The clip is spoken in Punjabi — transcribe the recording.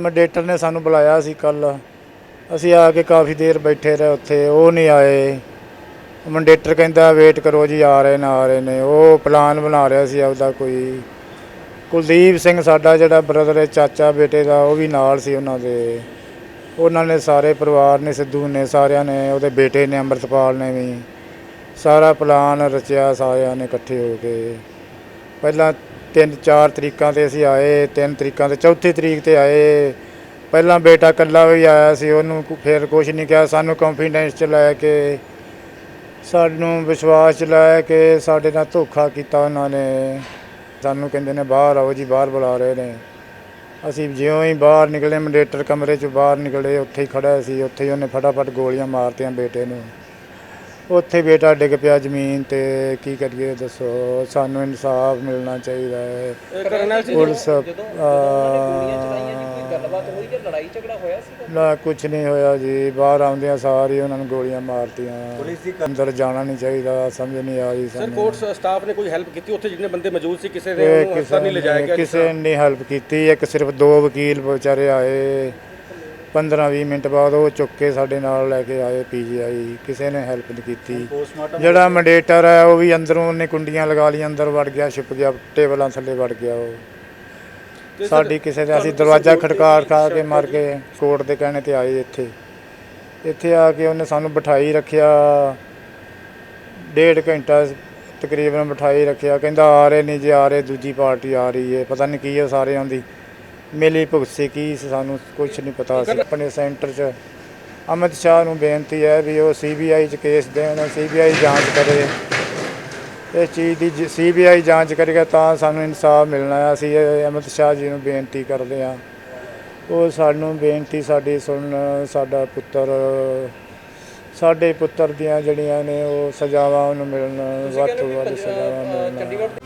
ਮੈਡੀਏਟਰ ਨੇ ਸਾਨੂੰ ਬੁਲਾਇਆ ਸੀ ਕੱਲ ਅਸੀਂ ਆ ਕੇ ਕਾਫੀ ਦੇਰ ਬੈਠੇ ਰਹੇ ਉੱਥੇ, ਉਹ ਨਹੀਂ ਆਏ। ਮੈਡੀਏਟਰ ਕਹਿੰਦਾ ਵੇਟ ਕਰੋ ਜੀ, ਆ ਰਹੇ ਨਾ, ਆ ਰਹੇ ਨੇ। ਉਹ ਪਲਾਨ ਬਣਾ ਰਿਹਾ ਸੀ ਆਪਦਾ ਕੋਈ। ਕੁਲਦੀਪ ਸਿੰਘ ਸਾਡਾ ਜਿਹੜਾ ਬ੍ਰਦਰ ਹੈ, ਚਾਚਾ ਬੇਟੇ ਦਾ, ਉਹ ਵੀ ਨਾਲ ਸੀ ਉਹਨਾਂ ਦੇ। ਉਹਨਾਂ ਨੇ ਸਾਰੇ ਪਰਿਵਾਰ ਨੇ, ਸਿੱਧੂ ਨੇ, ਸਾਰਿਆਂ ਨੇ, ਉਹਦੇ ਬੇਟੇ ਨੇ, ਅੰਮ੍ਰਿਤਪਾਲ ਨੇ ਵੀ। ਸਾਰਾ ਪਲਾਨ ਰਚਿਆ ਸਾਰਿਆਂ ਨੇ ਇਕੱਠੇ ਹੋ ਕੇ। ਪਹਿਲਾਂ ਤਿੰਨ ਚਾਰ ਤਰੀਕਾਂ ਤੇ ਅਸੀਂ ਆਏ, ਤਿੰਨ ਤਰੀਕਾਂ ਤੇ ਚੌਥੀ ਤਰੀਕ ਤੇ ਆਏ। ਪਹਿਲਾਂ ਬੇਟਾ ਇਕੱਲਾ ਵੀ ਆਇਆ ਸੀ, ਉਹਨੂੰ ਫਿਰ ਕੁਝ ਨਹੀਂ ਕਿਹਾ, ਸਾਨੂੰ ਕੰਫੀਡੈਂਸ ਚ ਲੈ ਕੇ, ਸਾਨੂੰ ਵਿਸ਼ਵਾਸ ਚ ਲੈ ਕੇ ਸਾਡੇ ਨਾਲ ਧੋਖਾ ਕੀਤਾ ਉਹਨਾਂ ਨੇ। ਸਾਨੂੰ ਕਹਿੰਦੇ ਨੇ, ਬਾਹਰ ਆਓ ਜੀ, ਬਾਹਰ ਬੁਲਾ ਰਹੇ ਨੇ। ਅਸੀਂ ਜਿਉਂ ਹੀ ਬਾਹਰ ਨਿਕਲੇ ਮੰਡੇਟਰ ਕਮਰੇ ਚ ਬਾਹਰ ਨਿਕਲੇ, ਉੱਥੇ ਹੀ ਖੜਾ ਸੀ, ਉੱਥੇ ਹੀ ਉਹਨੇ ਫਟਾਫਟ ਗੋਲੀਆਂ ਮਾਰਤੀਆਂ ਬੇਟੇ ਨੂੰ। ਉੱਥੇ ਬੇਟਾ ਡਿੱਗ ਪਿਆ ਜ਼ਮੀਨ ਤੇ ਕੀ ਕਰੀਏ ਦੱਸੋ? ਸਾਨੂੰ ਇਨਸਾਫ ਮਿਲਣਾ ਚਾਹੀਦਾ ਹੈ। ਕਰਨਲ ਪੁਲਿਸ ਜੀ ਕੋਈ ਅਹ, ਗੱਲਬਾਤ ਹੋਈ ਕਿ ਲੜਾਈ ਝਗੜਾ ਹੋਇਆ ਸੀ ਨਾ ਕੁਝ ਨਹੀਂ ਹੋਇਆ ਜੀ। ਬਾਹਰ ਆਉਂਦਿਆਂ ਸਾਰੀ ਉਹਨਾਂ ਨੂੰ ਗੋਲੀਆਂ ਮਾਰਤੀਆਂ। ਅੰਦਰ ਜਾਣਾ ਨਹੀਂ ਚਾਹੀਦਾ ਸਮਝ ਨਹੀਂ ਆ ਰਹੀ ਸਰ ਸਾਨੂੰ। ਕੋਰਟ ਸਟਾਫ ਨੇ ਕੋਈ ਹੈਲਪ ਕੀਤੀ? ਉੱਥੇ ਜਿੰਨੇ ਬੰਦੇ ਮੌਜੂਦ ਸੀ ਕਿਸੇ ਨੇ ਉਹਨੂੰ ਹਸਪਤਾਲ ਨਹੀਂ ਲਿਜਾਇਆ ਗਿਆ ਕਿਸੇ ਨੇ ਹੈਲਪ ਕੀਤੀ। ਇੱਕ ਸਿਰਫ ਦੋ ਵਕੀਲ ਵਿਚਾਰੇ ਆਏ। 15-20 ਮਿੰਟ ਬਾਅਦ ਉਹ ਚੁੱਕ ਕੇ ਸਾਡੇ ਨਾਲ ਲੈ ਕੇ ਆਏ ਪੀਜੀਆਈ। ਕਿਸੇ ਨੇ ਹੈਲਪ ਨਹੀਂ ਕੀਤੀ। ਜਿਹੜਾ ਮੰਡੇਟਰ ਹੈ ਉਹ ਵੀ ਅੰਦਰੋਂ ਉਹਨੇ ਕੁੰਡੀਆਂ ਲਗਾ ਲਈਆਂ ਅੰਦਰ ਵੜ ਗਿਆ ਛੁਪ ਗਿਆ ਟੇਬਲਾਂ ਥੱਲੇ ਵੜ ਗਿਆ ਉਹ। ਸਰ, ਸਾਡੀ ਕਿਸੇ ਦੇ ਅਸੀਂ ਦਰਵਾਜ਼ਾ ਖੜਕਾ ਖਾ ਕੇ ਮਾਰ ਕੇ ਕੋਰਟ ਦੇ ਕਹਿਣੇ ਤੇ ਆਏ ਇੱਥੇ। ਇੱਥੇ ਆ ਕੇ ਉਹਨੇ ਸਾਨੂੰ ਬਿਠਾਈ ਰੱਖਿਆ। ਡੇਢ ਘੰਟਾ ਤਕਰੀਬਨ ਬਿਠਾਈ ਰੱਖਿਆ। ਕਹਿੰਦਾ ਆ ਰਹੇ ਨਹੀਂ ਜੇ ਆ ਰਹੇ ਦੂਜੀ ਪਾਰਟੀ ਆ ਰਹੀ ਹੈ ਪਤਾ ਨਹੀਂ ਕੀ ਹੈ ਸਾਰਿਆਂ ਦੀ। ਮਿਲੀ ਭੁਗਤ ਸੀ ਕੀ ਸੀ, ਸਾਨੂੰ ਕੁਝ ਨਹੀਂ ਪਤਾ ਸੀ ਆਪਣੇ ਸੈਂਟਰ 'ਚ। ਅਮਿਤ ਸ਼ਾਹ ਨੂੰ ਬੇਨਤੀ ਹੈ ਵੀ ਉਹ ਸੀਬੀਆਈ 'ਚ ਕੇਸ ਦੇਣ ਸੀਬੀਆਈ ਜਾਂਚ ਕਰੇ। ਇਸ ਚੀਜ਼ ਦੀ ਸੀਬੀਆਈ ਜਾਂਚ ਕਰੇਗਾ ਤਾਂ ਸਾਨੂੰ ਇਨਸਾਫ ਮਿਲਣਾ ਹੈ। ਅਸੀਂ ਇਹ ਅਮਿਤ ਸ਼ਾਹ ਜੀ ਨੂੰ ਬੇਨਤੀ ਕਰਦੇ ਹਾਂ। ਉਹ ਸਾਨੂੰ ਬੇਨਤੀ ਸਾਡੀ ਸੁਣਨ ਸਾਡਾ ਪੁੱਤਰ ਸਾਡੇ ਪੁੱਤਰ ਦੀਆਂ ਜਿਹੜੀਆਂ ਨੇ ਉਹ ਸਜ਼ਾਵਾਂ ਉਹਨੂੰ ਮਿਲਣ ਵੱਧ ਤੋਂ ਵੱਧ ਸਜ਼ਾਵਾਂ ਮਿਲਣ।